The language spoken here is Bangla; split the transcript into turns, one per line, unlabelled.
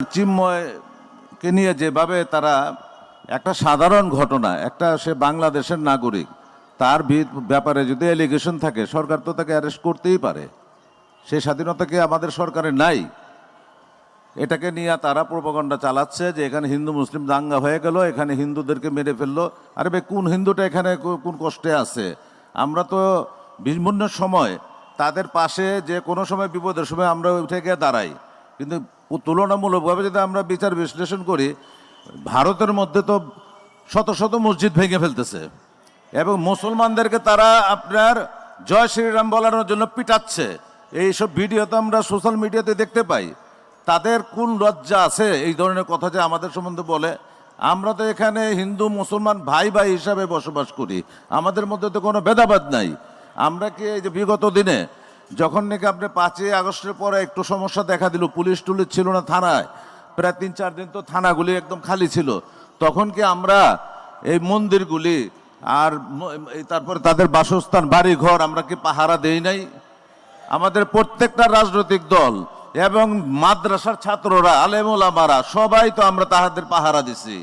চিন্ময়কে নিয়ে যেভাবে তারা একটা সাধারণ ঘটনা, একটা সে বাংলাদেশের নাগরিক, তার ব্যাপারে যদি এলিগেশন থাকে, সরকার তো তাকে অ্যারেস্ট করতেই পারে। সেই স্বাধীনতা কি আমাদের সরকারের নাই? এটাকে নিয়ে তারা প্রোপাগন্ডা চালাচ্ছে যে এখানে হিন্দু, মুসলিম দাঙ্গা হয়ে গেল, এখানে হিন্দুদেরকে মেরে ফেলল। আরে ভাই কোন হিন্দুটা এখানে কোন কষ্টে আছে? আমরা তো বিভিন্ন সময়, তাদের পাশে যে কোনো সময় বিপদের সময় আমরা উঠে গিয়ে দাঁড়াই। কিন্তু তুলনামূলকভাবে যদি আমরা বিচার বিশ্লেষণ করি, ভারতের মধ্যে তো শত শত মসজিদ ভেঙে ফেলতেছে। এবং মুসলমানদেরকে তারা আপনার জয় শ্রীরাম বলানোর জন্য পিটাচ্ছে। এইসব ভিডিও তো আমরা সোশ্যাল মিডিয়াতে দেখতে পাই। তাদের কোন লজ্জা আছে? এই ধরনের কথা যে আমাদের সম্বন্ধে বলে। আমরা তো এখানে হিন্দু, মুসলমান ভাই ভাই হিসাবে বসবাস করি। আমাদের মধ্যে তো কোনো ভেদাভেদ নাই। আমরা কি এই যে বিগত দিনে যখন নাকি আপনি পাঁচই আগস্টের পরে একটু সমস্যা দেখা দিল, পুলিশ টুলিশ ছিল না থানায়, প্রায় তিন চার দিন তো থানাগুলি একদম খালি ছিল, তখন কি আমরা এই মন্দিরগুলি আর তারপরে তাদের বাসস্থান বাড়ি ঘর আমরা কি পাহারা দেই নাই? আমাদের প্রত্যেকটা রাজনৈতিক দল এবং মাদ্রাসার ছাত্ররা আলেমুলামারা সবাই তো আমরা তাহাদের পাহারা দিছি।